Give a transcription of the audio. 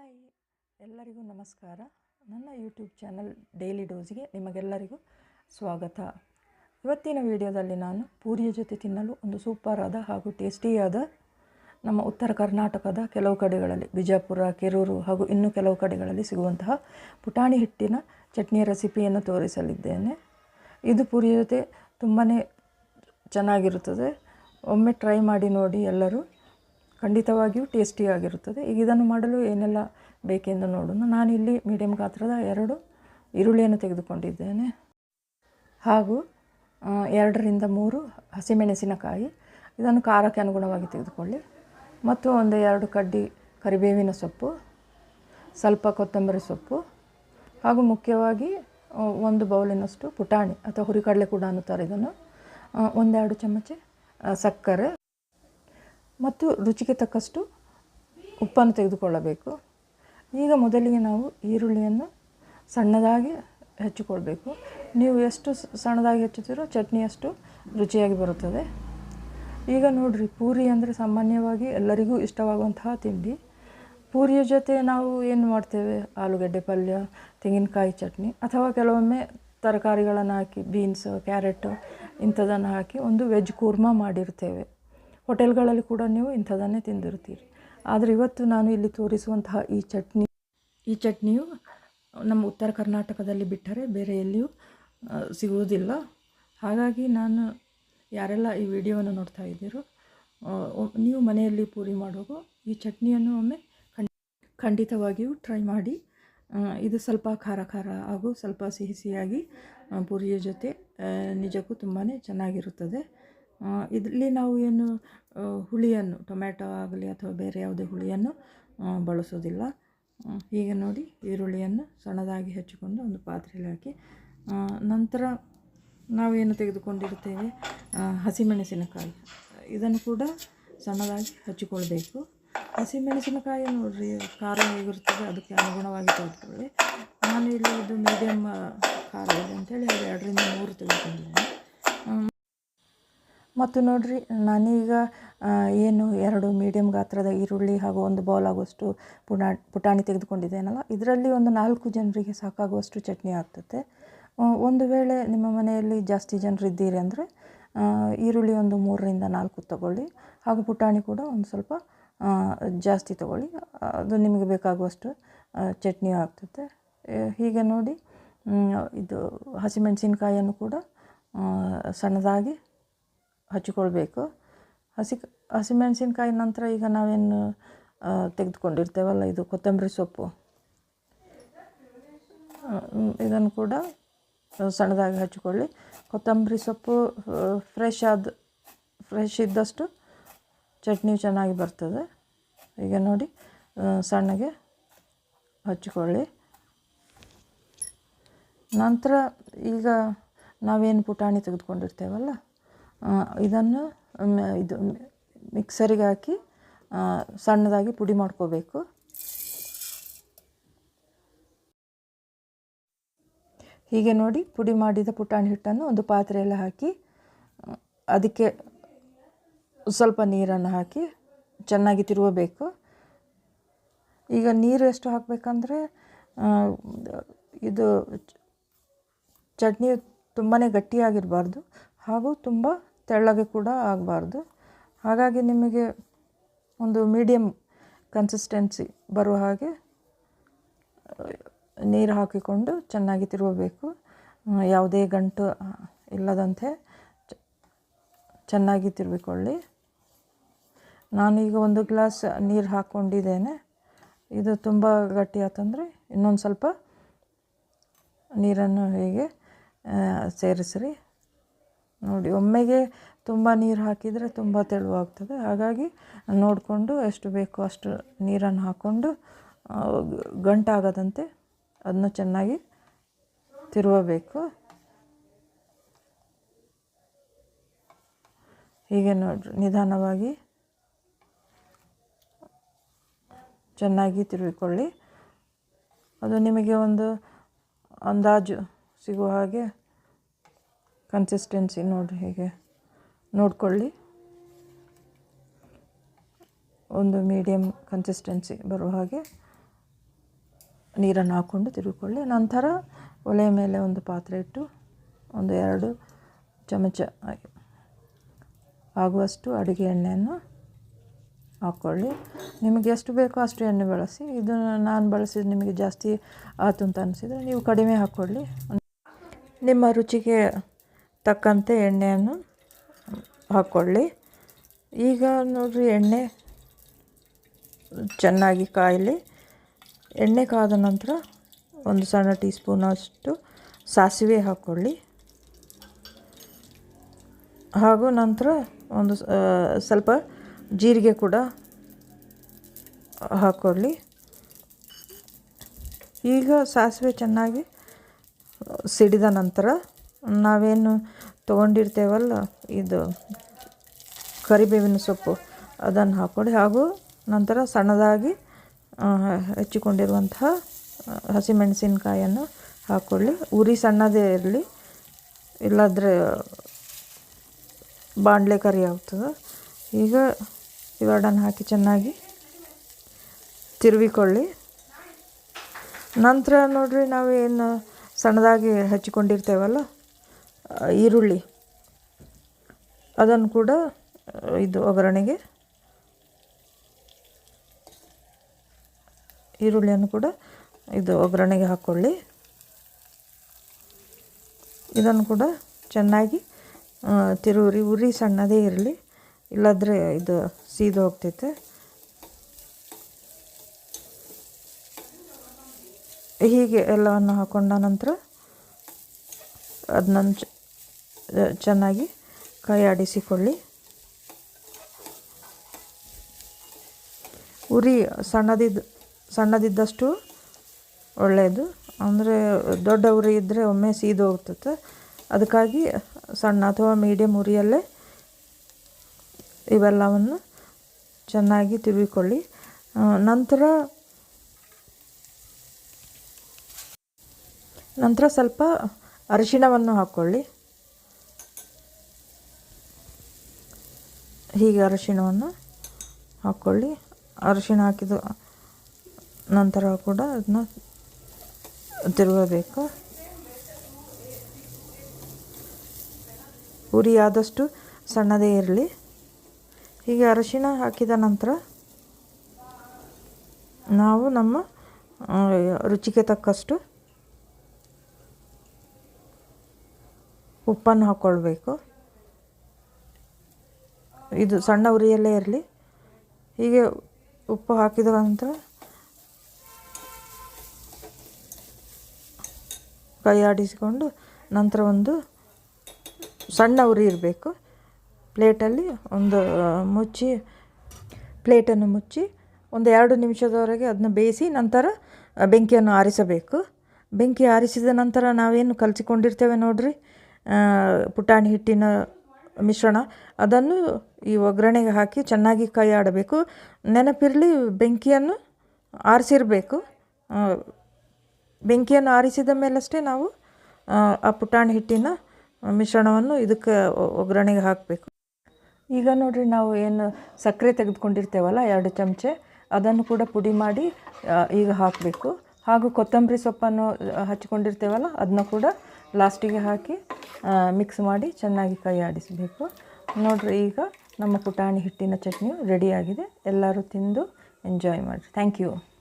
Hi ಎಲ್ಲರಿಗೂ ನಮಸ್ಕಾರ. ನನ್ನ ಯೂಟ್ಯೂಬ್ ಚಾನಲ್ ಡೈಲಿ ಡೋಸ್ಗೆ ನಿಮಗೆಲ್ಲರಿಗೂ ಸ್ವಾಗತ. ಇವತ್ತಿನ ವಿಡಿಯೋದಲ್ಲಿ ನಾನು ಪೂರಿಯ ಜೊತೆ ತಿನ್ನಲು ಒಂದು ಸೂಪರಾದ ಹಾಗೂ ಟೇಸ್ಟಿಯಾದ ನಮ್ಮ ಉತ್ತರ ಕರ್ನಾಟಕದ ಕೆಲವು ಕಡೆಗಳಲ್ಲಿ ಬಿಜಾಪುರ, ಕೆರೂರು ಹಾಗೂ ಇನ್ನೂ ಕೆಲವು ಕಡೆಗಳಲ್ಲಿ ಸಿಗುವಂತಹ ಪುಟಾಣಿ ಹಿಟ್ಟಿನ ಚಟ್ನಿಯ ರೆಸಿಪಿಯನ್ನು ತೋರಿಸಲಿದ್ದೇನೆ. ಇದು ಪೂರಿಯ ಜೊತೆ ತುಂಬಾ ಚೆನ್ನಾಗಿರುತ್ತದೆ. ಒಮ್ಮೆ ಟ್ರೈ ಮಾಡಿ ನೋಡಿ ಎಲ್ಲರೂ. ಖಂಡಿತವಾಗಿಯೂ ಟೇಸ್ಟಿಯಾಗಿರುತ್ತದೆ ಈಗ ಇದನ್ನು ಮಾಡಲು ಏನೆಲ್ಲ ಬೇಕೆಂದು ನೋಡೋಣ. ನಾನಿಲ್ಲಿ ಮೀಡಿಯಂ ಗಾತ್ರದ ಎರಡು ಈರುಳ್ಳಿಯನ್ನು ತೆಗೆದುಕೊಂಡಿದ್ದೇನೆ. ಹಾಗೂ ಎರಡರಿಂದ ಮೂರು ಹಸಿಮೆಣಸಿನಕಾಯಿ. ಇದನ್ನು ಖಾರಕ್ಕೆ ಅನುಗುಣವಾಗಿ ತೆಗೆದುಕೊಳ್ಳಿ. ಮತ್ತು ಒಂದು ಎರಡು ಕಡ್ಡಿ ಕರಿಬೇವಿನ ಸೊಪ್ಪು, ಸ್ವಲ್ಪ ಕೊತ್ತಂಬರಿ ಸೊಪ್ಪು, ಹಾಗೂ ಮುಖ್ಯವಾಗಿ ಒಂದು ಬೌಲಿನಷ್ಟು ಪುಟಾಣಿ, ಅಥವಾ ಹುರಿಕಡಲೆ ಕೂಡ ಅನ್ನುತ್ತಾರೆ ಇದನ್ನು. ಒಂದೆರಡು ಚಮಚ ಸಕ್ಕರೆ ಮತ್ತು ರುಚಿಗೆ ತಕ್ಕಷ್ಟು ಉಪ್ಪನ್ನು ತೆಗೆದುಕೊಳ್ಳಬೇಕು. ಈಗ ಮೊದಲಿಗೆ ನಾವು ಈರುಳ್ಳಿಯನ್ನು ಸಣ್ಣದಾಗಿ ಹೆಚ್ಚಿಕೊಳ್ಬೇಕು. ನೀವು ಎಷ್ಟು ಸಣ್ಣದಾಗಿ ಹೆಚ್ಚುತ್ತೀರೋ ಚಟ್ನಿ ಅಷ್ಟು ರುಚಿಯಾಗಿ ಬರುತ್ತದೆ. ಈಗ ನೋಡಿರಿ, ಪೂರಿ ಅಂದರೆ ಸಾಮಾನ್ಯವಾಗಿ ಎಲ್ಲರಿಗೂ ಇಷ್ಟವಾಗುವಂತಹ ತಿಂಡಿ. ಪೂರಿಯ ಜೊತೆ ನಾವು ಏನು ಮಾಡ್ತೇವೆ? ಆಲೂಗಡ್ಡೆ ಪಲ್ಯ, ತೆಂಗಿನಕಾಯಿ ಚಟ್ನಿ ಅಥವಾ ಕೆಲವೊಮ್ಮೆ ತರಕಾರಿಗಳನ್ನು ಹಾಕಿ, ಬೀನ್ಸ್, ಕ್ಯಾರೆಟ್ ಇಂಥದ್ದನ್ನು ಹಾಕಿ ಒಂದು ವೆಜ್ ಕೂರ್ಮಾ ಮಾಡಿರ್ತೇವೆ. ಹೋಟೆಲ್ಗಳಲ್ಲಿ ಕೂಡ ನೀವು ಇಂಥದನ್ನೇ ತಿಂದಿರ್ತೀರಿ. ಆದರೆ ಇವತ್ತು ನಾನು ಇಲ್ಲಿ ತೋರಿಸುವಂತಹ ಈ ಚಟ್ನಿ, ಈ ಚಟ್ನಿಯು ನಮ್ಮ ಉತ್ತರ ಕರ್ನಾಟಕದಲ್ಲಿ ಬಿಟ್ಟರೆ ಬೇರೆ ಎಲ್ಲಿಯೂ ಸಿಗುವುದಿಲ್ಲ. ಹಾಗಾಗಿ ನಾನು ಯಾರೆಲ್ಲ ಈ ವಿಡಿಯೋವನ್ನು ನೋಡ್ತಾ ಇದ್ದೀರೋ ನೀವು ಮನೆಯಲ್ಲಿ ಪೂರಿ ಮಾಡುವಾಗ ಈ ಚಟ್ನಿಯನ್ನು ಒಮ್ಮೆ ಖಂಡ್, ಖಂಡಿತವಾಗಿಯೂ ಟ್ರೈ ಮಾಡಿ ಇದು ಸ್ವಲ್ಪ ಖಾರ ಖಾರ ಹಾಗೂ ಸ್ವಲ್ಪ ಸಿಹಿ ಸಿಹಿಯಾಗಿ ಪೂರಿಯ ಜೊತೆ ನಿಜಕ್ಕೂ ತುಂಬಾ ಚೆನ್ನಾಗಿರುತ್ತದೆ. ಇದರಲ್ಲಿ ನಾವು ಏನು ಹುಳಿಯನ್ನು, ಟೊಮ್ಯಾಟೊ ಆಗಲಿ ಅಥವಾ ಬೇರೆ ಯಾವುದೇ ಹುಳಿಯನ್ನು ಬಳಸೋದಿಲ್ಲ. ಹೀಗೆ ನೋಡಿ ಈರುಳ್ಳಿಯನ್ನು ಸಣ್ಣದಾಗಿ ಹೆಚ್ಚಿಕೊಂಡು ಒಂದು ಪಾತ್ರೆಯಲ್ಲಿ ಹಾಕಿ ನಂತರ ನಾವೇನು ತೆಗೆದುಕೊಂಡಿರ್ತೇವೆ ಹಸಿಮೆಣಸಿನಕಾಯಿ. ಇದನ್ನು ಕೂಡ ಸಣ್ಣದಾಗಿ ಹಚ್ಚಿಕೊಳ್ಬೇಕು. ಹಸಿಮೆಣಸಿನಕಾಯಿ ನೋಡಿರಿ, ಖಾರ ಹೇಗಿರ್ತದೆ ಅದಕ್ಕೆ ಅನುಗುಣವಾಗಿ ತೆಗೆದುಕೊಳ್ಳಿ ನಾನು ಇಲ್ಲಿ ಇದು ಮೀಡಿಯಮ್ ಖಾರ ಇದೆ ಅಂತೇಳಿ ಎರಡರಿಂದ ಮೂರು ತೆಗೆದುಕೊಂಡಿದ್ದೇನೆ. ಮತ್ತು ನೋಡಿರಿ, ನಾನೀಗ ಏನು ಎರಡು ಮೀಡಿಯಮ್ ಗಾತ್ರದ ಈರುಳ್ಳಿ ಹಾಗೂ ಒಂದು ಬೌಲ್ ಆಗುವಷ್ಟು ಪುನಾ, ಪುಟಾಣಿ ತೆಗೆದುಕೊಂಡಿದ್ದೇನಲ್ಲ, ಇದರಲ್ಲಿ ಒಂದು ನಾಲ್ಕು ಜನರಿಗೆ ಸಾಕಾಗುವಷ್ಟು ಚಟ್ನಿ ಆಗ್ತದೆ. ಒಂದು ವೇಳೆ ನಿಮ್ಮ ಮನೆಯಲ್ಲಿ ಜಾಸ್ತಿ ಜನರು ಇದ್ದೀರಿ ಅಂದರೆ ಈರುಳ್ಳಿ ಒಂದು ಮೂರರಿಂದ ನಾಲ್ಕು ತಗೊಳ್ಳಿ, ಹಾಗೂ ಪುಟಾಣಿ ಕೂಡ ಒಂದು ಸ್ವಲ್ಪ ಜಾಸ್ತಿ ತಗೊಳ್ಳಿ, ಅದು ನಿಮಗೆ ಬೇಕಾಗುವಷ್ಟು ಚಟ್ನಿ ಆಗ್ತದೆ. ಹೀಗೆ ನೋಡಿ ಇದು ಹಸಿಮೆಣಸಿನ್ಕಾಯಿಯನ್ನು ಕೂಡ ಸಣ್ಣದಾಗಿ ಹಚ್ಚಿಕೊಳ್ಬೇಕು. ಹಸಿ ಹಸಿಮೆಣಸಿನ್ಕಾಯಿ ನಂತರ ಈಗ ನಾವೇನು ತೆಗೆದುಕೊಂಡಿರ್ತೇವಲ್ಲ ಇದು ಕೊತ್ತಂಬರಿ ಸೊಪ್ಪು. ಇದನ್ನು ಕೂಡ ಸಣ್ಣದಾಗಿ ಹಚ್ಚಿಕೊಳ್ಳಿ. ಕೊತ್ತಂಬರಿ ಸೊಪ್ಪು ಫ್ರೆಶ್ ಆದ ಫ್ರೆಶ್ ಇದ್ದಷ್ಟು ಚಟ್ನಿ ಚೆನ್ನಾಗಿ ಬರ್ತದೆ. ಈಗ ನೋಡಿ ಸಣ್ಣಗೆ ಹಚ್ಚಿಕೊಳ್ಳಿ. ನಂತರ ಈಗ ನಾವೇನು ಪುಟಾಣಿ ತೆಗೆದುಕೊಂಡಿರ್ತೇವಲ್ಲ ಇದನ್ನು ಇದು, ಮಿಕ್ಸರಿಗೆ ಹಾಕಿ ಸಣ್ಣದಾಗಿ ಪುಡಿ ಮಾಡ್ಕೋಬೇಕು. ಹೀಗೆ ನೋಡಿ ಪುಡಿ ಮಾಡಿದ ಪುಟಾಣಿ ಹಿಟ್ಟನ್ನು ಒಂದು ಪಾತ್ರೆಯಲ್ಲಿ ಹಾಕಿ, ಅದಕ್ಕೆ ಸ್ವಲ್ಪ ನೀರನ್ನು ಹಾಕಿ ಚೆನ್ನಾಗಿ ತಿರುವಬೇಕು. ಈಗ ನೀರು ಎಷ್ಟು ಹಾಕಬೇಕಂದ್ರೆ ಇದು ಚಟ್ನಿ ತುಂಬಾ ಗಟ್ಟಿಯಾಗಿರಬಾರ್ದು ಹಾಗೂ ತುಂಬ ತೆಳ್ಳಗೆ ಕೂಡ ಆಗಬಾರ್ದು. ಹಾಗಾಗಿ ನಿಮಗೆ ಒಂದು ಮೀಡಿಯಮ್ ಕನ್ಸಿಸ್ಟೆನ್ಸಿ ಬರುವ ಹಾಗೆ ನೀರು ಹಾಕಿಕೊಂಡು ಚೆನ್ನಾಗಿ ತಿರುವಬೇಕು. ಯಾವುದೇ ಗಂಟು ಇಲ್ಲದಂತೆ ಚೆನ್ನಾಗಿ ತಿರುವಿಕೊಳ್ಳಿ. ನಾನೀಗ ಒಂದು ಗ್ಲಾಸ್ ನೀರು ಹಾಕ್ಕೊಂಡಿದ್ದೇನೆ. ಇದು ತುಂಬ ಗಟ್ಟಿ ಆತಂದರೆ ಇನ್ನೊಂದು ಸ್ವಲ್ಪ ನೀರನ್ನು ಹೀಗೆ ಸೇರಿಸ್ರಿ. ನೋಡಿ, ಒಮ್ಮೆಗೆ ತುಂಬ ನೀರು ಹಾಕಿದರೆ ತುಂಬ ತೆಳುವಾಗ್ತದೆ. ಹಾಗಾಗಿ ನೋಡಿಕೊಂಡು ಎಷ್ಟು ಬೇಕೋ ಅಷ್ಟು ನೀರನ್ನು ಹಾಕ್ಕೊಂಡು ಗಂಟಾಗದಂತೆ ಅದನ್ನು ಚೆನ್ನಾಗಿ ತಿರುವಬೇಕು. ಹೀಗೆ ನೋಡ್ರಿ, ನಿಧಾನವಾಗಿ ಚೆನ್ನಾಗಿ ತಿರುವಿಕೊಳ್ಳಿ. ಅದು ನಿಮಗೆ ಒಂದು ಅಂದಾಜು ಸಿಗುವ ಹಾಗೆ ಕನ್ಸಿಸ್ಟೆನ್ಸಿ ನೋಡಿ ಹೇಗೆ. ನೋಡಿಕೊಳ್ಳಿ. ಒಂದು ಮೀಡಿಯಮ್ ಕನ್ಸಿಸ್ಟೆನ್ಸಿ ಬರುವ ಹಾಗೆ ನೀರನ್ನು ಹಾಕ್ಕೊಂಡು ತಿರುಗಿಕೊಳ್ಳಿ. ನಂತರ ಒಲೆಯ ಮೇಲೆ ಒಂದು ಪಾತ್ರೆ ಇಟ್ಟು ಒಂದು ಎರಡು ಚಮಚ ಆಗುವಷ್ಟು ಅಡುಗೆ ಎಣ್ಣೆಯನ್ನು ಹಾಕ್ಕೊಳ್ಳಿ ನಿಮಗೆ ಎಷ್ಟು ಬೇಕೋ ಅಷ್ಟು ಎಣ್ಣೆ ಬಳಸಿ. ಇದು ನಾನು ಬಳಸಿದ ನಿಮಗೆ ಜಾಸ್ತಿ ಆಯ್ತು ಅಂತ ಅನಿಸಿದರೆ ನೀವು ಕಡಿಮೆ ಹಾಕ್ಕೊಳ್ಳಿ. ನಿಮ್ಮ ರುಚಿಗೆ ತಕ್ಕಂತೆ ಎಣ್ಣೆಯನ್ನು ಹಾಕ್ಕೊಳ್ಳಿ ಈಗ ನೋಡಿರಿ, ಎಣ್ಣೆ ಚೆನ್ನಾಗಿ ಕಾಯಲಿ. ಎಣ್ಣೆ ಕಾದ ನಂತರ ಒಂದು ಸಣ್ಣ ಟೀ ಸ್ಪೂನಷ್ಟು ಸಾಸಿವೆ ಹಾಕ್ಕೊಳ್ಳಿ ಹಾಗೂ ನಂತರ ಒಂದು ಸ್ವಲ್ಪ ಜೀರಿಗೆ ಕೂಡ ಹಾಕ್ಕೊಳ್ಳಿ ಈಗ ಸಾಸಿವೆ ಚೆನ್ನಾಗಿ ಸಿಡಿದ ನಂತರ ನಾವೇನು ತೊಗೊಂಡಿರ್ತೇವಲ್ಲ, ಇದು ಕರಿಬೇವಿನ ಸೊಪ್ಪು, ಅದನ್ನು ಹಾಕ್ಕೊಳ್ಳಿ ಹಾಗೂ ನಂತರ ಸಣ್ಣದಾಗಿ ಹೆಚ್ಚಿಕೊಂಡಿರುವಂತಹ ಹಸಿಮೆಣಸಿನಕಾಯನ್ನು ಹಾಕ್ಕೊಳ್ಳಿ ಉರಿ ಸಣ್ಣದೇ ಇರಲಿ, ಇಲ್ಲಾದರೆ ಬಾಣಲೆ ಕರಿ ಆಗ್ತದೆ. ಈಗ ಇವೆರಡನ್ನು ಹಾಕಿ ಚೆನ್ನಾಗಿ ತಿರುವಿಕೊಳ್ಳಿ. ನಂತರ ನೋಡಿರಿ ನಾವೇನು ಸಣ್ಣದಾಗಿ ಹಚ್ಚಿಕೊಂಡಿರ್ತೇವಲ್ಲ ಈರುಳ್ಳಿ. ಅದನ್ನು ಕೂಡ ಇದು ಒಗ್ಗರಣೆಗೆ ಈರುಳ್ಳಿಯನ್ನು ಕೂಡ ಇದು ಒಗ್ಗರಣೆಗೆ ಹಾಕ್ಕೊಳ್ಳಿ ಇದನ್ನು ಕೂಡ ಚೆನ್ನಾಗಿ ತಿರುವುರಿ ಉರಿ ಸಣ್ಣದೇ ಇರಲಿ, ಇಲ್ಲಾದರೆ ಇದು ಸೀದು ಹೋಗ್ತೈತೆ. ಹೀಗೆ ಎಲ್ಲವನ್ನು ಹಾಕೊಂಡ ನಂತರ ಅದನ್ನ ಚೆನ್ನಾಗಿ ಕೈ ಆಡಿಸಿಕೊಳ್ಳಿ ಉರಿ ಸಣ್ಣದಿದ್ದ ಸಣ್ಣದಿದ್ದಷ್ಟು ಒಳ್ಳೆಯದು. ಅಂದರೆ ದೊಡ್ಡ ಉರಿ ಇದ್ದರೆ ಒಮ್ಮೆ ಸೀದು ಹೋಗ್ತದೆ ಅದಕ್ಕಾಗಿ ಸಣ್ಣ ಅಥವಾ ಮೀಡಿಯಮ್ ಉರಿಯಲ್ಲೇ ಇವೆಲ್ಲವನ್ನು ಚೆನ್ನಾಗಿ ತಿರುವಿಕೊಳ್ಳಿ ನಂತರ ನಂತರ ಸ್ವಲ್ಪ ಅರಿಶಿಣವನ್ನು ಹಾಕ್ಕೊಳ್ಳಿ. ಹೀಗೆ ಅರಿಶಿಣವನ್ನು ಹಾಕ್ಕೊಳ್ಳಿ. ಅರಿಶಿಣ ಹಾಕಿದ ನಂತರ ಕೂಡ ಅದನ್ನ ತಿರುಗಬೇಕು. ಉರಿ ಆದಷ್ಟು ಸಣ್ಣದೇ ಇರಲಿ. ಹೀಗೆ ಅರಿಶಿಣ ಹಾಕಿದ ನಂತರ ನಾವು ನಮ್ಮ ರುಚಿಗೆ ತಕ್ಕಷ್ಟು ಉಪ್ಪನ್ನು ಹಾಕ್ಕೊಳ್ಬೇಕು. ಇದು ಸಣ್ಣ ಉರಿಯಲ್ಲೇ ಇರಲಿ. ಹೀಗೆ ಉಪ್ಪು ಹಾಕಿದ ನಂತರ ಕೈ ಆಡಿಸಿಕೊಂಡು ನಂತರ ಒಂದು ಸಣ್ಣ ಉರಿ ಇರಬೇಕು. ಪ್ಲೇಟಲ್ಲಿ ಒಂದು ಮುಚ್ಚಿ, ಪ್ಲೇಟನ್ನು ಮುಚ್ಚಿ ಒಂದು ಎರಡು ನಿಮಿಷದವರೆಗೆ ಅದನ್ನ ಬೇಯಿಸಿ ನಂತರ ಬೆಂಕಿಯನ್ನು ಆರಿಸಬೇಕು. ಬೆಂಕಿ ಆರಿಸಿದ ನಂತರ ನಾವೇನು ಕಲಸಿಕೊಂಡಿರ್ತೇವೆ ನೋಡಿರಿ? ಪುಟಾಣಿ ಹಿಟ್ಟಿನ ಮಿಶ್ರಣ. ಅದನ್ನು ಈ ಒಗ್ಗರಣೆಗೆ ಹಾಕಿ ಚೆನ್ನಾಗಿ ಕೈ ಆಡಬೇಕು ನೆನಪಿರಲಿ, ಬೆಂಕಿಯನ್ನು ಆರಿಸಿರಬೇಕು. ಬೆಂಕಿಯನ್ನು ಆರಿಸಿದ ಮೇಲಷ್ಟೇ ನಾವು, ಆ ಪುಟಾಣಿ ಹಿಟ್ಟಿನ ಮಿಶ್ರಣವನ್ನು ಇದಕ್ಕೆ ಒಗ್ಗರಣೆಗೆ ಹಾಕಬೇಕು. ಈಗ ನೋಡಿರಿ ನಾವು ಏನು ಸಕ್ಕರೆ ತೆಗೆದುಕೊಂಡಿರ್ತೇವಲ್ಲ, ಎರಡು ಚಮಚೆ. ಅದನ್ನು ಕೂಡ ಪುಡಿ ಮಾಡಿ ಈಗ ಹಾಕಬೇಕು. ಹಾಗೂ ಕೊತ್ತಂಬರಿ ಸೊಪ್ಪನ್ನು ಹಚ್ಕೊಂಡಿರ್ತೇವಲ್ಲ, ಅದನ್ನ ಕೂಡ ಲಾಸ್ಟಿಗೆ ಹಾಕಿ ಮಿಕ್ಸ್ ಮಾಡಿ ಚೆನ್ನಾಗಿ ಕೈ ಆಡಿಸಬೇಕು ನೋಡಿರಿ ಈಗ ನಮ್ಮ ಪುಟಾಣಿ ಹಿಟ್ಟಿನ ಚಟ್ನಿಯು ರೆಡಿಯಾಗಿದೆ ಎಲ್ಲರೂ ತಿಂದು ಎಂಜಾಯ್ ಮಾಡಿರಿ. Thank you